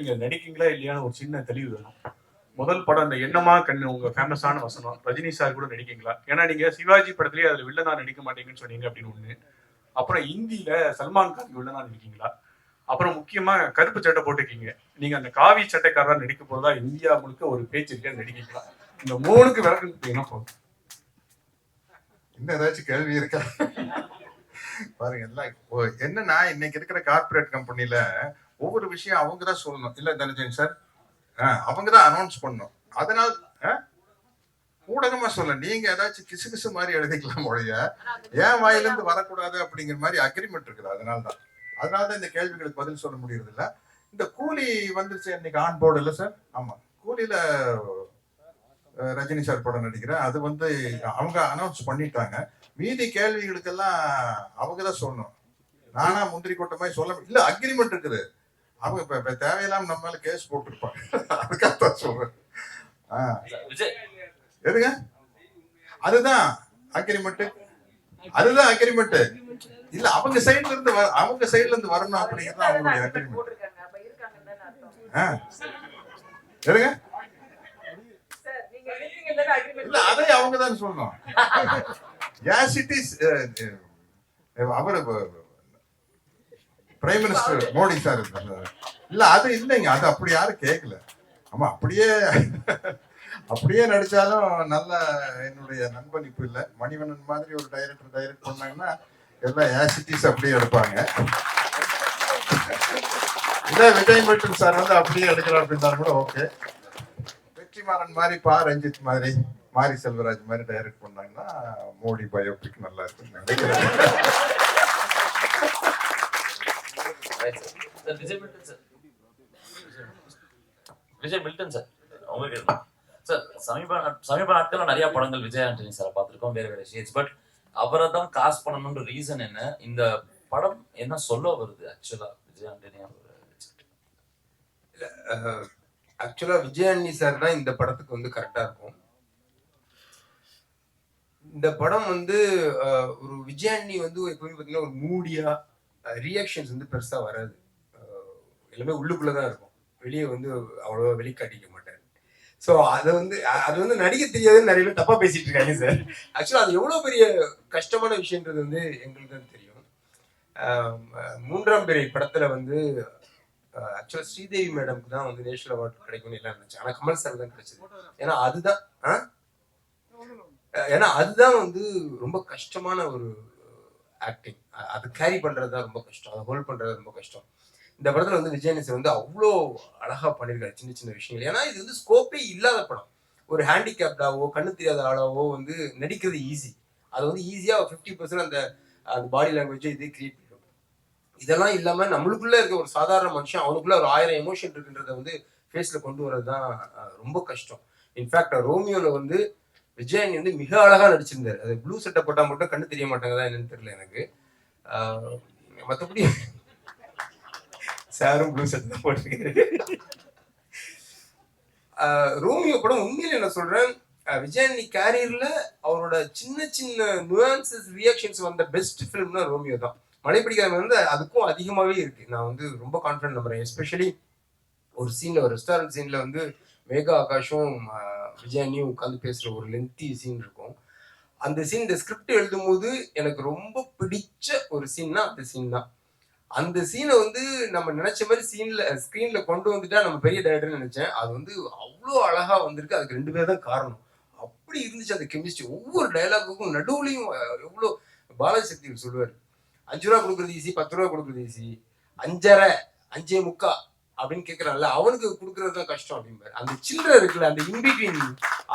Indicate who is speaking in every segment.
Speaker 1: நீங்க நடிக்கீங்களா இல்லையான்னு ஒரு சின்ன தெளிவு வேணும். முதல் படம் அந்த என்னமா கண்ணு உங்க ஃபேமஸான வசனம். ரஜினி சார் கூட நடிக்கீங்களா? ஏன்னா நீங்க சிவாஜி படத்துலயே அதுல வில்லனா நடிக்க மாட்டீங்கன்னு சொன்னீங்க அப்படின்னு ஒண்ணு. அப்புறம் இந்தியில சல்மான் கான் வில்லனா நடிக்கீங்களா? அப்புறம் முக்கியமா கருப்பு சட்டை போட்டுக்கீங்க நீங்க அந்த காவி சட்டைக்காரரா நடிக்க போறதா இந்தியா முழுக்க ஒரு பேச்சு இருக்கா நடிக்கீங்களா? இந்த மூணுக்கு விளக்கம் என்ன போதும்.
Speaker 2: இன்னும் ஏதாச்சும் கேள்வி இருக்கா? பாருங்க எல்லாம் என்னன்னா இன்னைக்கு இருக்கிற கார்ப்பரேட் கம்பெனில ஒவ்வொரு விஷயம் அவங்க தான் சொல்லணும். இல்ல தனஜன் சார் அவங்க தான் அனௌன்ஸ் பண்ணணும். அதனால ஆ? ஊடகமா சொல்ல நீங்க ஏதாச்சும் கிசு கிசு மாதிரி எழுதிக்கலாம் ஒழிய ஏன் வாயிலிருந்து வரக்கூடாது அப்படிங்கிற மாதிரி அக்ரிமெண்ட் இருக்குது. அதனால தான் அதனால தான் இந்த கேள்விகளுக்கு பதில் சொல்ல முடியறது இல்ல இந்த கூலி வந்துருச்சு இன்னைக்கு ஆன் போர்டு இல்ல சார் ஆமா. கூலியில ரஜினி சார் படம் நடிக்கிறேன் அது வந்து அவங்க அனௌன்ஸ் பண்ணிட்டாங்க. மீதி கேள்விகளுக்கெல்லாம் அவங்க தான் சொல்லணும். நானா முந்திரி கொட்ட மாதிரி சொல்ல இல்ல அக்ரிமெண்ட் இருக்குது. அவங்க இப்ப இப்ப தேவையில்லாம நம்ம மேல கேஸ் போட்டிருப்பாங்க. அதுக்காக தான் சொல்றேன். எதுங்க? அதுதான் அக்ரிமெண்ட் அதுதான் அக்ரிமெண்ட் இல்ல அவங்க சைடுல இருந்து வர- அவங்க சைடுல இருந்து வரணும் அப்படிங்கிறது அவங்களுடைய அக்ரிமெண்ட் எதுங்க? இல்ல அதை அவங்க தான் சொல்லணும் is our prime minister Modi sir. இல்ல அது இல்லைங்க. அது அப்படி யாரும் கேட்கல ஆமா அப்படியே அப்படியே நடிச்சாலும் நல்ல என்னுடைய நண்பனிப்பு இல்லை. மணிவண்ணன் மாதிரி ஒரு டைரக்டர் டைரக்ட் பண்ணாங்கன்னா எல்லாம் ஆசிட்டிஸ் அப்படியே எடுப்பாங்க. இதே விஜய் மில்டன் சார் வந்து அப்படியே எடுக்கிறோம் அப்படின்னா கூட ஓகே வெற்றிமாறன் மாதிரி பா ரஞ்சித் மாதிரி மாரி செல்வராஜ் மாதிரி டைரக்ட் பண்ணாங்கன்னா மோடி பயோபிக் நல்லா இருக்குன்னு நினைக்கிறேன்.
Speaker 3: Sir Vijay Milton sir. Vijay Milton sir உங்களுக்கு சார் சமீப சமீப நாட்கள்ல நிறைய படங்கள் விஜய் ஆண்டனி சார் பார்த்துருக்கோம் வேற வேறு ஷேட்ஸ் பட் அவரை தான் காஸ்ட் பண்ணணும்ன்ற ரீசன் என்ன? இந்த படம் என்ன சொல்ல வருது ஆக்சுவலா விஜய் ஆண்டனி அவரை
Speaker 4: ஆக்சுவலா விஜயாண்டி சார் தான் இந்த படத்துக்கு வந்து கரெக்டா இருக்கும். இந்த படம் வந்து ஒரு விஜயாண்டி வந்து எப்பவுமே பார்த்தீங்கன்னா ஒரு மூடியா ரியாக்ஷன்ஸ் வந்து பெருசா வராது. எல்லாமே எல்லாமே உள்ளுக்குள்ளதான் இருக்கும். வெளியே வந்து அவ்வளோவா வெளிக்காட்டிக்க மாட்டார். ஸோ அதை வந்து அது வந்து நடிக்க தெரியாதுன்னு நிறைய பேர் தப்பாக பேசிட்டு இருக்காங்க சார் ஆக்சுவலா அது எவ்வளவு பெரிய கஷ்டமான விஷயன்றது வந்து எங்களுக்கு தான் தெரியும் மூன்றாம் பிறை படத்துல வந்து ஆக்சுவலா ஸ்ரீதேவி மேடம்க்கு தான் வந்து நேஷனல் அவார்டு கிடைக்கும்னு எல்லாம் இருந்துச்சு. ஆனா கமல் சார் தான் கிடைச்சது. ஏன்னா அதுதான் ஏன்னா அதுதான் வந்து ரொம்ப கஷ்டமான ஒரு ஆக்டிங் அது கேரி பண்ணுறது தான் ரொம்ப கஷ்டம். அதை ஹோல்ட் பண்ணுறது ரொம்ப கஷ்டம். இந்த படத்தில் வந்து விஜயனிஸ் வந்து அவ்வளோ அழகாக பண்ணியிருக்காரு சின்ன சின்ன விஷயங்கள். ஏன்னா இது வந்து ஸ்கோப்பே இல்லாத படம். ஒரு ஹேண்டிகேப்டாவோ கண்ணு தெரியாத ஆளாவோ வந்து நடிக்கிறது ஈஸி அது வந்து ஈஸியாக ஃபிஃப்டி பர்சன்ட் அந்த அந்த பாடி லாங்குவேஜ் இது கிரியேட் பண்ணிடும். இதெல்லாம் இல்லாமல் நம்மளுக்குள்ளே இருக்க ஒரு சாதாரண மனுஷன் அவனுக்குள்ளே ஒரு ஆயிரம் எமோஷன் இருக்குன்றத வந்து ஃபேஸில் கொண்டு வரது தான் ரொம்ப கஷ்டம். இன்ஃபேக்ட் ரோமியோவில் வந்து விஜயன் வந்து மிக அழகா நடிச்சிருந்தாரு. அது ப்ளூ சட்டை போட்டா மட்டும் கண்ணு தெரிய மாட்டாங்கதான் என்னன்னு தெரியல எனக்கு. மற்றபடி மத்தபடி சாரும் ப்ளூ சட்டை தான் போட்டிருக்காரு. ரோமியோ படம் உண்மையில என்ன சொல்றேன். ஆஹ், விஜயன் கேரியர்ல அவரோட சின்ன சின்ன நுவான்சஸ் ரியாக்ஷன்ஸ் வந்த பெஸ்ட் ஃபிலிம்னா ரோமியோ தான். மழை வந்து அதுக்கும் அதிகமாவே இருக்கு. நான் வந்து ரொம்ப கான்ஃபிடன்ட் நம்புறேன். எஸ்பெஷலி ஒரு சீன்ல ஒரு ரெஸ்டாரண்ட் சீன்ல வந்து மேகா ஆகாஷும் விஜயனியும் உட்காந்து பேசுற ஒரு லென்த்தி சீன் இருக்கும். அந்த சீன் இந்த ஸ்கிரிப்ட் எழுதும் போது எனக்கு ரொம்ப பிடிச்ச ஒரு சீன்னா அந்த சீன் தான். அந்த சீனை வந்து நம்ம நினைச்ச மாதிரி சீன்ல ஸ்கிரீன்ல கொண்டு வந்துட்டா நம்ம பெரிய டேரக்டர்னு நினைச்சேன். அது வந்து அவ்வளோ அழகா வந்திருக்கு. அதுக்கு ரெண்டு பேர் தான் காரணம். அப்படி இருந்துச்சு அந்த கெமிஸ்ட்ரி ஒவ்வொரு டைலாக்குக்கும் நடுவுலையும் எவ்வளோ பாலாஜி சக்தி சொல்லுவார். அஞ்சு ரூபா கொடுக்குறது ஈஸி பத்து ரூபா கொடுக்குறது ஈஸி அஞ்சரை அஞ்சே முக்கா அப்படின்னு கேட்கறான்ல அவனுக்கு கொடுக்கறது தான் கஷ்டம் அப்படிம்பாரு. அந்த சில்லறை இருக்குல்ல அந்த இன்பிட்வீன்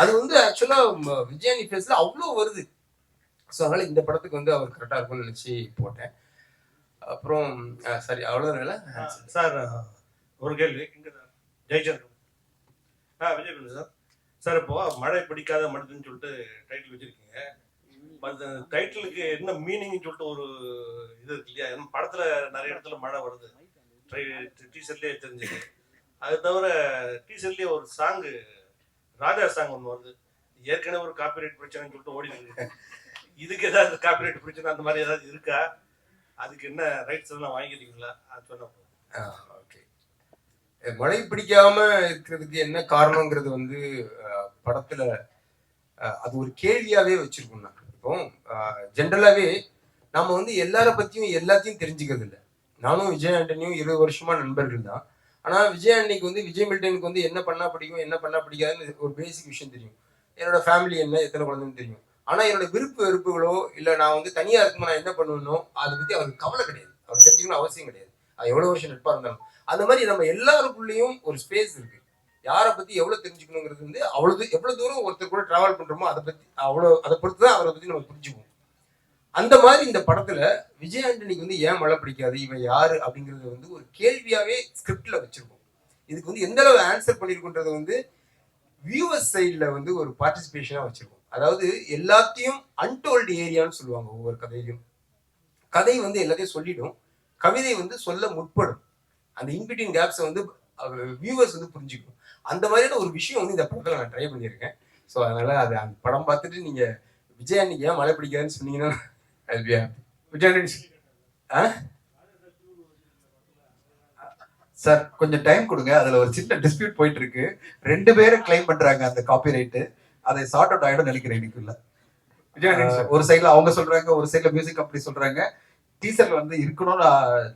Speaker 4: அது வந்து ஆக்சுவலா விஜயானி ஃபேஸ்ல அவ்வளோ வருது. ஸோ அதனால இந்த படத்துக்கு வந்து அவர் கரெக்டாக இருக்கும்னு நினச்சி போட்டேன். அப்புறம் சரி அவ்வளோதானல
Speaker 5: சார் ஒரு கேள்வி இங்க ஜெயச்சந்திரன். ஆ விஜய் சார். சார் இப்போ மழை பிடிக்காத மனிதன் சொல்லிட்டு டைட்டில் வச்சிருக்கீங்க. அந்த டைட்டிலுக்கு என்ன மீனிங்னு சொல்லிட்டு ஒரு இது இருக்கு இல்லையா? படத்துல நிறைய இடத்துல மழை வருது. டீசர்ட்லேயே தெரிஞ்சுது. அது தவிர டீசர்ட்லேயே ஒரு சாங்கு ராஜா சாங் ஒன்று வருது. ஏற்கனவே ஒரு காப்பிரைட் பிரச்சனைன்னு சொல்லிட்டு ஓடி இருக்கு இதுக்கு ஏதாவது காப்பிரைட் பிரச்சனை அந்த மாதிரி ஏதாவது இருக்கா? அதுக்கு என்ன ரைட்ஸ் எல்லாம் வாங்கிக்கிறீங்களா? அது சொன்ன
Speaker 4: ஓகே மழை பிடிக்காம இருக்கிறதுக்கு என்ன காரணங்கிறது வந்து படத்துல அது ஒரு கேள்வியாவே வச்சிருக்கோம் நான் இப்போ ஜென்ரலாவே நாம வந்து எல்லார பத்தியும் எல்லாத்தையும் தெரிஞ்சுக்கிறது இல்லை நானும் விஜய் ஆண்டனியும் இருபது வருஷமா நண்பர்கள் தான். ஆனா விஜய் ஆண்டனிக்கு வந்து விஜய் மில்டனுக்கு வந்து என்ன பண்ணா பிடிக்கும் என்ன பண்ணா பிடிக்காதுன்னு ஒரு பேசிக் விஷயம் தெரியும். என்னோட ஃபேமிலி என்ன எத்தனை குழந்தைன்னு தெரியும். ஆனா என்னோட விருப்பு வெறுப்புகளோ இல்ல நான் வந்து தனியா இருக்கும்போது நான் என்ன பண்ணுவேனோ அதை பத்தி அவருக்கு கவலை கிடையாது. அவர் தெரிஞ்சுக்கணும் அவசியம் கிடையாது. அது எவ்வளவு வருஷம் நட்பா இருந்தாலும். அந்த மாதிரி நம்ம எல்லாருக்குள்ளேயும் ஒரு ஸ்பேஸ் இருக்கு. யாரை பத்தி எவ்வளவு தெரிஞ்சுக்கணுங்கிறது வந்து அவ்வளவு எவ்வளவு தூரம் ஒருத்தர் கூட டிராவல் பண்றோமோ அதை பத்தி அவ்வளவு அதை பொறுத்து தான் அவரை பத்தி நம்ம புரிஞ்சுக்குவோம். அந்த மாதிரி இந்த படத்துல விஜய் ஆண்டனிக்கு வந்து ஏன் மழை பிடிக்காது? இவன் யாரு? அப்படிங்கறத வந்து ஒரு கேள்வியாவே ஸ்கிரிப்ட்ல வச்சிருக்கோம் இதுக்கு வந்து எந்த அளவு ஆன்சர் பண்ணிருக்குன்றத வந்து வியூவர்ஸ் சைடில் வந்து ஒரு பார்ட்டிசிபேஷனாக வச்சிருக்கோம் அதாவது எல்லாத்தையும் அன்டோல்டு ஏரியான்னு சொல்லுவாங்க ஒவ்வொரு கதையிலும். கதை வந்து எல்லாத்தையும் சொல்லிடும். கவிதை வந்து சொல்ல முற்படும். அந்த இன்பிட்வீன் கேப்ஸை வந்து வியூவர்ஸ் வந்து புரிஞ்சுக்கணும் அந்த மாதிரியான ஒரு விஷயம் வந்து இந்த படத்தில் நான் ட்ரை பண்ணியிருக்கேன். ஸோ அதனால அது அந்த படம் பார்த்துட்டு நீங்க விஜய் அன்னைக்கு ஏன் மழை பிடிக்காதுன்னு சொன்னீங்கன்னா
Speaker 6: சார் கொஞ்சம் டைம் கொடுங்க. அதுல ஒரு சின்ன டிஸ்பியூட் போயிட்டு இருக்கு ரெண்டு பேரும் கிளைம் பண்றாங்க அந்த காப்பிரைட் அதை சார்ட் அவுட் ஆயிடும் நினைக்கிறேன் அஹ், ஒரு சைடுல அவங்க சொல்றாங்க ஒரு சைடுல மியூசிக் கம்பெனி சொல்றாங்க. டீசர்ல வந்து இருக்கணும்னு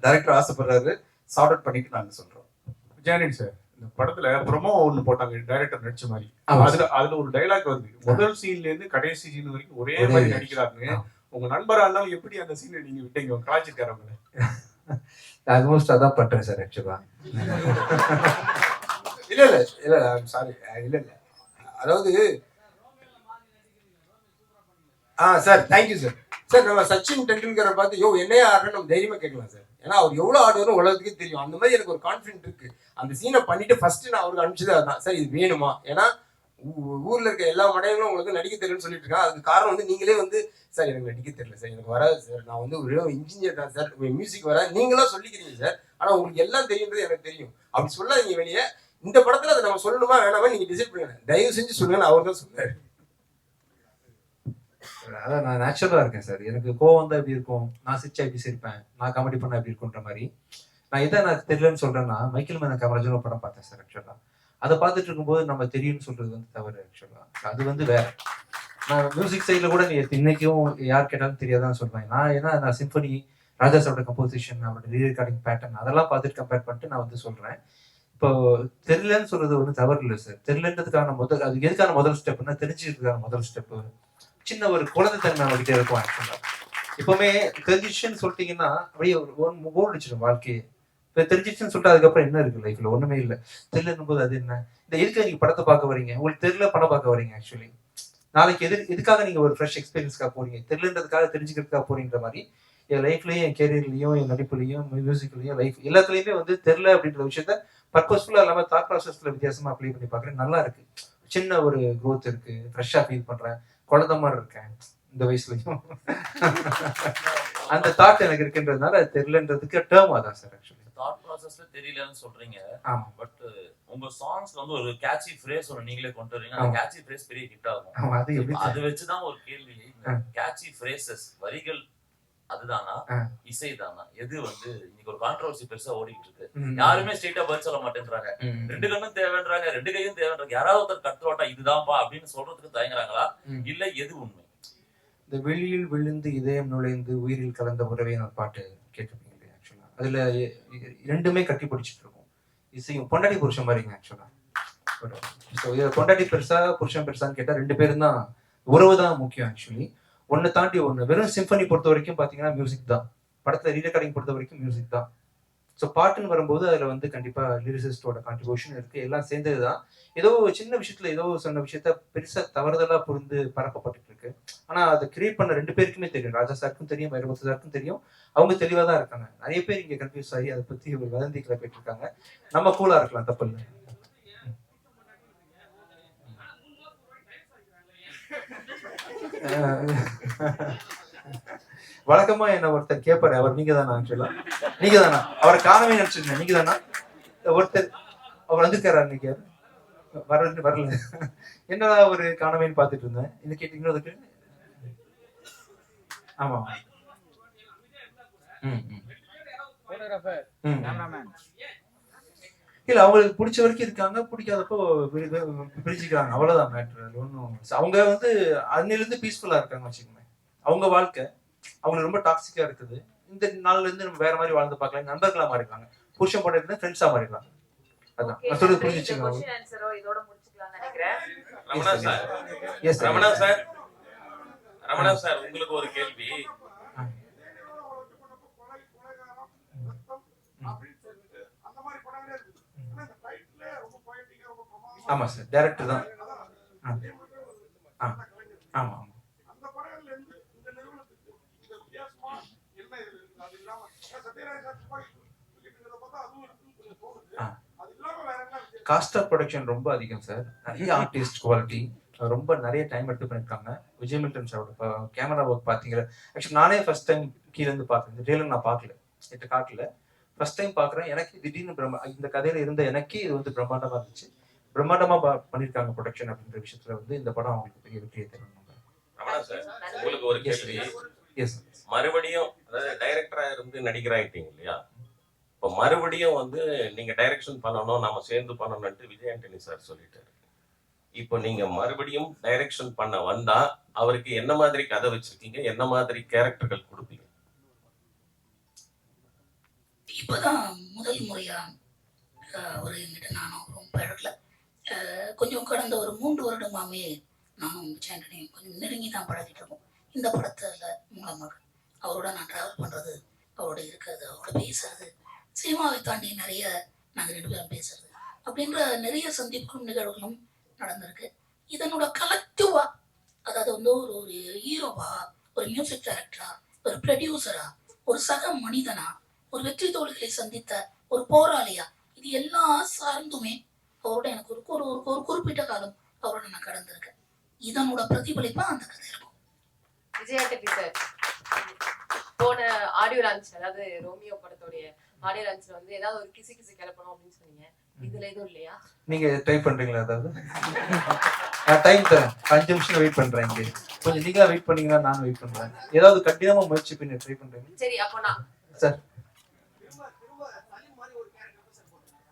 Speaker 6: டைரக்டர் ஆசைப்படுறாரு. சார்ட் அவுட் பண்ணிட்டு நாங்க சொல்றோம்.
Speaker 1: விஜயானந்த் சார் இந்த படத்துல ப்ரொமோ ஒண்ணு போட்டாங்க. டைரக்டர் நடிச்ச மாதிரி. அதுல அதுல ஒரு டைலாக் வருது. முதல் சீன்ல இருந்து கடைசி சீன் வரைக்கும் ஒரே மாதிரி. நடிக்கிறாங்க. உங்க நண்பரா இருந்தாலும் எப்படி அந்த சீனை நீங்க விட்டீங்க? கலாச்சிருக்காரவங்க
Speaker 6: ஆல்மோஸ்ட் அதான் பண்றேன் சார் ஆக்சுவலா
Speaker 4: இல்ல இல்ல இல்ல சாரி இல்ல இல்ல. அதாவது ஆ sir thank you sir sir நம்ம சச்சின் டெண்டுல்கரை பார்த்து யோ என்னையா ஆடுறேன்னு நம்ம தைரியமா கேட்கலாம் சார் ஏன்னா அவர் எவ்வளவு ஆடுவாரும் உலகத்துக்கே தெரியும். அந்த மாதிரி எனக்கு ஒரு கான்ஃபிடென்ட் இருக்கு. அந்த சீனை பண்ணிட்டு ஃபர்ஸ்ட் நான் அவருக்கு அனுப்பிச்சது அதான். சார் இது வேணுமா? ஏன்னா ஊர்ல இருக்க எல்லா மடையங்களும் உங்களுக்கு நடிக்க தெரியலன்னு சொல்லிட்டு இருக்காங்க அதுக்கு காரணம் வந்து நீங்களே வந்து சார் எனக்கு நடிக்க தெரியல சார். எனக்கு வராது சார். நான் வந்து ஒரு இன்ஜினியர் தான் சார். மியூசிக் வராது. நீங்களா சொல்லிக்கிறீங்க சார். ஆனா உங்களுக்கு எல்லாம் தெரியுன்றது எனக்கு தெரியும். அப்படி சொல்லாதீங்க வெளியே. இந்த படத்துல அதை நம்ம சொல்லணுமா வேணாமா நீங்க டிசைட் பண்ணுங்க. தயவு செஞ்சு சொல்லுங்கன்னு அவர் தான் சொன்னாரு
Speaker 6: அதான் நான் நேச்சுரலா இருக்கேன் சார். எனக்கு கோவம் வந்தா எப்படி இருக்கும்? நான் சிரிச்சா எப்படி சிரிப்பேன்? நான் காமெடி பண்ணா எப்படி இருக்குன்ற மாதிரி. நான் எதை நான் தெரியலன்னு சொல்றேன்னா மைக்கேல் மேன காமராஜன் ஒரு படம் பார்த்தேன் சார் ஆக்சுவலா அதை பார்த்துட்டு இருக்கும்போது நம்ம தெரியும்னு சொல்றது வந்து தவறு ஆக்சுவலா அது வந்து வேற. நான் மியூசிக் சைடில் கூட நீ இன்னைக்கும் யார் கேட்டாலும் தெரியாதான் சொல்றேன் நான் ஏன்னா நான் சிம்பனி ராஜா சாரோட கம்போசிஷன் அவரோட ரீரெக்கார்டிங் பேட்டர்ன் அதெல்லாம் பார்த்துட்டு கம்பேர் பண்ணிட்டு நான் வந்து சொல்றேன். இப்போ தெரியலன்னு சொல்றது ஒன்றும் தவறு இல்லை சார் தெரியலன்றதுக்கான முதல் அது எதுக்கான முதல் ஸ்டெப்னா தெரிஞ்சுக்கிறதுக்கான முதல் ஸ்டெப் சின்ன ஒரு குழந்தைத்தன்மை அவங்ககிட்ட இருக்கும் ஆக்சுவலா இப்பவுமே தெரிஞ்சிச்சுன்னு சொல்லிட்டீங்கன்னா அப்படியே ஒரு ஓன் ஓடிச்சிடும் வாழ்க்கையை. இப்போ தெரிஞ்சிச்சுன்னு சொல்லிட்டு அதுக்கப்புறம் என்ன இருக்கு லைஃப்ல ஒண்ணுமே இல்லை. தெரியலன்னும் போது அது என்ன? இந்த எதுக்கு நீங்க படத்தை பார்க்க வரீங்க உங்களுக்கு தெரியல படம் பார்க்க வரீங்க ஆக்சுவலி நாளைக்கு எது எதுக்காக நீங்க ஒரு ஃப்ரெஷ் எக்ஸ்பீரியன்ஸ்க்காக போறீங்க? தெரியலன்றதுக்காக தெரிஞ்சுக்கிறதுக்காக போறீன்ற மாதிரி என் லைஃப்லயும் என் கேரியர்லயும் என் நடிப்புலயும் மியூசிக்லயும் லைஃப் எல்லாத்துலயுமே வந்து தெரியல அப்படின்ற விஷயத்த பர்பஸ்ஃபுல்லா இல்லாம தாட் ப்ராசஸ்ல வித்தியாசமா அப்ளை பண்ணி பாக்குறேன் நல்லா இருக்கு. சின்ன ஒரு க்ரோத் இருக்கு. ஃப்ரெஷ்ஷா ஃபீல் பண்றேன். குழந்தை மாதிரி இருக்கேன். இந்த வயசுலயும். அந்த தாட் எனக்கு இருக்குன்றதுனால அது தெரியலன்றதுக்கு டேர்ம் அதான் சார் ஆக்சுவலி
Speaker 3: தாட் ப்ராசஸ்ல தெரியலன்னு சொல்றீங்க. பட் உங்க சாங்ஸ்ல வந்து ஒரு கேட்சி ஃப்ரேஸ் ஒன்று நீங்களே கொண்டு வரீங்க. அந்த. கேட்சி ஃப்ரேஸ் பெரிய ஹிட் ஆகும்.
Speaker 6: அது
Speaker 3: வச்சுதான் ஒரு கேள்வி. கேட்சி ஃப்ரேசஸ் வரிகள் அதுதானா. இசை தானா எது வந்து இன்னைக்கு ஒரு கான்ட்ரவர்சி பெருசா ஓடிட்டு இருக்கு. யாருமே ஸ்ட்ரெயிட்டா பதில் சொல்ல மாட்டேன்றாங்க. ரெண்டு கண்ணும் தேவைன்றாங்க ரெண்டு கையும் தேவைன்றாங்க. யாராவது ஒருத்தர் கட்டுவாட்டா இதுதான்ப்பா அப்படின்னு சொல்றதுக்கு தயங்குறாங்களா. இல்ல எது உண்மை?
Speaker 6: இந்த வெளியில் விழுந்து இதயம் நுழைந்து உயிரில் கலந்த உறவே ஒரு பாட்டு ஆக்சுவலா அதுல ரெண்டுமே கட்டி பிடிச்சிட்டு இருக்கும். இசையும் பொண்டாட்டி புருஷன் மாதிரிங்க ஆக்சுவலா ஸோ பொண்டாட்டி பெருசா புருஷன் பெருசான்னு கேட்டா ரெண்டு பேரும் தான் உறவு தான் முக்கியம் ஆக்சுவலி ஒன்னு தாண்டி ஒண்ணு வெறும் சிம்பனி பொறுத்த வரைக்கும் பாத்தீங்கன்னா மியூசிக் தான். படத்துல ரீரெக்கார்டிங் பொறுத்த வரைக்கும் மியூசிக் தான். ஸோ பாட்டுன்னு வரும்போது அதுல வந்து கண்டிப்பா லிரிசிஸ்டோட கான்ட்ரிபியூஷன் இருக்கு. எல்லாம் சேர்ந்தது தான் ஏதோ சின்ன விஷயத்துல ஏதோ சொன்ன விஷயத்த பெருசா தவறுதலா புரிந்து பரப்பப்பட்டு இருக்கு ஆனா அதை கிரியேட் பண்ண ரெண்டு பேருக்குமே தெரியும். ராஜா சாருக்கும் தெரியும் வைரமுத்து சாருக்கும் தெரியும். அவங்க தெளிவா தான் இருக்காங்க. நிறைய பேர் இங்க கன்ஃபியூஸ் ஆகி அதை பத்தி ஒரு வதந்திகளை போயிட்டு இருக்காங்க நம்ம கூலா இருக்கலாம் தப்பு இல்லை. வழக்கமா என்ன ஒருத்தர் கேட்பாரு அவர் நீங்க தானா ஆக்சுவலா நீங்க தானா அவரை காணவே நினைச்சிருந்தேன். நீங்க தானா ஒருத்தர் அவர் வந்திருக்காரா இன்னைக்கு வரல வரல. என்னடா ஒரு காணவேன்னு பார்த்துட்டு இருந்தேன். என்ன கேட்டீங்கன்னா அதுக்கு ஆமா. ம், ம். இல்ல அவங்களுக்கு பிடிச்ச வரைக்கும் இருக்காங்க பிடிக்காதப்போ பிரிச்சுக்கிறாங்க பிரிஞ்சுக்கிறாங்க. அவ்வளவுதான் மேட்ரு ஒன்றும் அவங்க வந்து அன்னிலிருந்து பீஸ்ஃபுல்லா இருக்காங்க வச்சுக்கோங்க அவங்க வாழ்க்கை. அவங்களுக்கு ரொம்ப டாக்ஸிக்கா இருக்குது. இந்த நாள்ல இருந்து நம்ம வேற மாதிரி வாழ்ந்து பார்க்கலாம். நண்பர்களா மாறிக்கலாம் புருஷன் போட்டு இருந்தா ஃப்ரெண்ட்ஸா மாறிடலாம் அதான். நான் சொல்றது புரிஞ்சுச்சுங்க
Speaker 7: Ramana sir
Speaker 6: yes
Speaker 7: Ramana sir Ramana sir உங்களுக்கு ஒரு கேள்வி.
Speaker 6: ஆமா சார் டேரக்டர் தான். ஆமா ஆமா. காஸ்ட் ஆஃப் ப்ரொடக்ஷன் ரொம்ப அதிகம் சார் நிறைய ஆர்டிஸ்ட் குவாலிட்டி ரொம்ப நிறைய டைம் எடுத்து பண்ணிருக்காங்க. விஜய் மில்டன் சாரோட கேமரா ஒர்க் பார்த்தீங்க ஆக்சுவலி நானே ஃபர்ஸ்ட் டைம் கீழ இருந்து பார்த்தேன் ட்ரெயிலர் நான் பார்க்கல. எட்டு காட்டல. ஃபர்ஸ்ட் டைம் பார்க்குறேன். எனக்கு திடீர்னு பிரம்ம இந்த கதையில இருந்த எனக்கே இது வந்து பிரம்மாண்டமா இருந்துச்சு. பிரம்மாண்டமா ப- பண்ணிருக்காங்க ப்ரொடக்ஷன் அப்படின்ற விஷயத்துல வந்து இந்த படம் அவங்களுக்கு பெரிய வெற்றியை
Speaker 7: சார் உங்களுக்கு ஒரு கேள்வி. மறுபடியும் அதாவது டைரக்டரா இருந்து நடிக்கிறாயிட்டீங்க இல்லையா இப்போ மறுபடியும் வந்து நீங்க டைரக்ஷன் பண்ணணும் நாம சேர்ந்து பண்ணணும்ட்டு விஜய் ஆண்டனி சார் சொல்லிட்டாரு. இப்போ நீங்க மறுபடியும் டைரக்ஷன் பண்ண வந்தா அவருக்கு என்ன மாதிரி கதை வச்சிருக்கீங்க? என்ன மாதிரி கேரக்டர்கள் கொடுப்பீங்க?
Speaker 8: இப்போதான் முதல் முறையா ஒரு எங்கிட்ட நானும் ரொம்ப பழகல. கொஞ்சம் கடந்த ஒரு மூன்று வருடமாவே நானும் விஜயாண்டனையும் கொஞ்சம் நெருங்கி தான் பழகிட்டு இருக்கோம். இந்த படத்துல மூலமாக. அவரோட நான் டிராவல் பண்றது அவரோட இருக்கிறது அவரோட பேசுறது சினிமாவை தாண்டி நிறைய நாங்கள் ரெண்டு பேரும் பேசுறது அப்படின்ற நிறைய சந்திப்புகளும் நிகழ்வுகளும் நடந்திருக்கு. இதனோட கலெக்டிவா அதாவது வந்து ஒரு ஒரு ஹீரோவா ஒரு மியூசிக் டைரக்டரா ஒரு ப்ரொடியூசரா ஒரு சக மனிதனா ஒரு வெற்றி தோல்விகளை சந்தித்த ஒரு போராளியா இது எல்லா சார்ந்துமே அவரோட எனக்கு ஒரு ஒரு ஒரு- குறிப்பிட்ட காலம் அவரோட நான் கடந்திருக்கேன். இதனோட பிரதிபலிப்பா அந்த கதை இருக்கும்.
Speaker 9: விஜய் சார் போன ஆடியோ லான்ச் அதாவது ரோமியோ படத்தோடைய ஆடியோ லான்ச்ல வந்து ஏதாவது ஒரு கிசு கிசு கிளப்பணும் அப்படின்னு சொன்னீங்க. இதுல எதுவும் இல்லையா?
Speaker 6: நீங்க ட்ரை பண்றீங்களா அதாவது? நான் டைம் தரேன் அஞ்சு நிமிஷம் வெயிட் பண்றேன் இங்கே. கொஞ்சம் நீங்க வெயிட் பண்ணீங்கன்னா நான் வெயிட் பண்றேன். ஏதாவது கடினமா முயற்சி பண்ணி ட்ரை பண்றீங்க
Speaker 9: சரி அப்போ நான்
Speaker 6: சார்.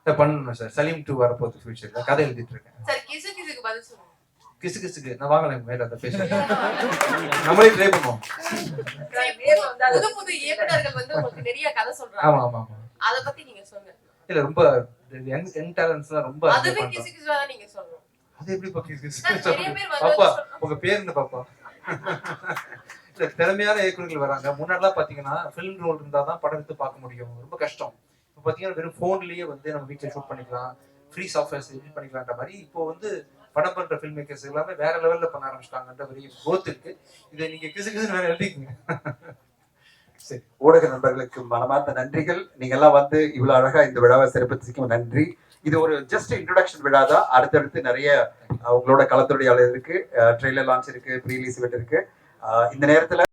Speaker 6: சார் பண்ணணும் சார்? சலீம் டூ வரப்போகுது ஃபியூச்சர்ல கதை எழுதிட்டு இருக்கேன்.
Speaker 9: சார் கிசு கிசுக்கு பதில் சொல்லுங்க.
Speaker 6: கிசு கிசுக்கு. நான் வாங்கலாம் மேல அந்த பேசுறேன் நம்மளே ட்ரை பண்ணுவோம்.
Speaker 9: புது புது இயக்குனர்கள் வந்து உங்களுக்கு நிறைய கதை
Speaker 6: ஆமா
Speaker 9: சொல்றாங்க.
Speaker 6: ஆமா ஆமா
Speaker 9: அத பத்தி நீங்க சொல்லுங்க.
Speaker 6: இல்ல ரொம்ப யங் யங் டேலண்ட்ஸ்லாம் ரொம்ப
Speaker 9: அதுவே. கிசு கிசுவா தான் நீங்க சொல்லணும்
Speaker 6: அது எப்படி பா கிசு கிசு பாப்பா. உங்க பேர் என்ன பாப்பா? இல்ல திறமையான இயக்குநர்கள் வராங்க. முன்னாடிலாம் பாத்தீங்கன்னா ஃபிலிம் ரோல் இருந்தா தான் படம் எடுத்து பார்க்க முடியும். ரொம்ப கஷ்டம். இப்போ பாத்தீங்கன்னா வெறும் ஃபோன்லயே வந்து நம்ம வீட்டில் ஷூட் பண்ணிக்கலாம். ஃப்ரீ சாஃப்ட்வேர்ஸ் எடிட் பண்ணிக்கலாம்ன்ற மாதிரி இப்போ வந்து படம் பண்ற ஃபில்ம் மேக்கர்ஸ் எல்லாமே வேற லெவல்ல பண்ண ஆரம்பிச்சிட்டாங்கன்ற பெரிய போத் இருக்கு. இதை நீங்க கிசு கிசு வேற எழுதிக்கங்க. சரி
Speaker 10: ஊடக நண்பர்களுக்கு மனமார்ந்த நன்றிகள். நீங்க எல்லாம் வந்து இவ்வளவு அழகா இந்த விழாவை சிறப்பிச்சதுக்கு நன்றி. இது ஒரு ஜஸ்ட் இன்ட்ரோடக்ஷன் விழா தான். அடுத்தடுத்து நிறைய அஹ், உங்களோட கலந்துரையாடல் இருக்கு ட்ரெய்லர் லான்ச் இருக்கு ப்ரீலீஸ் இருக்கு. இந்த நேரத்துல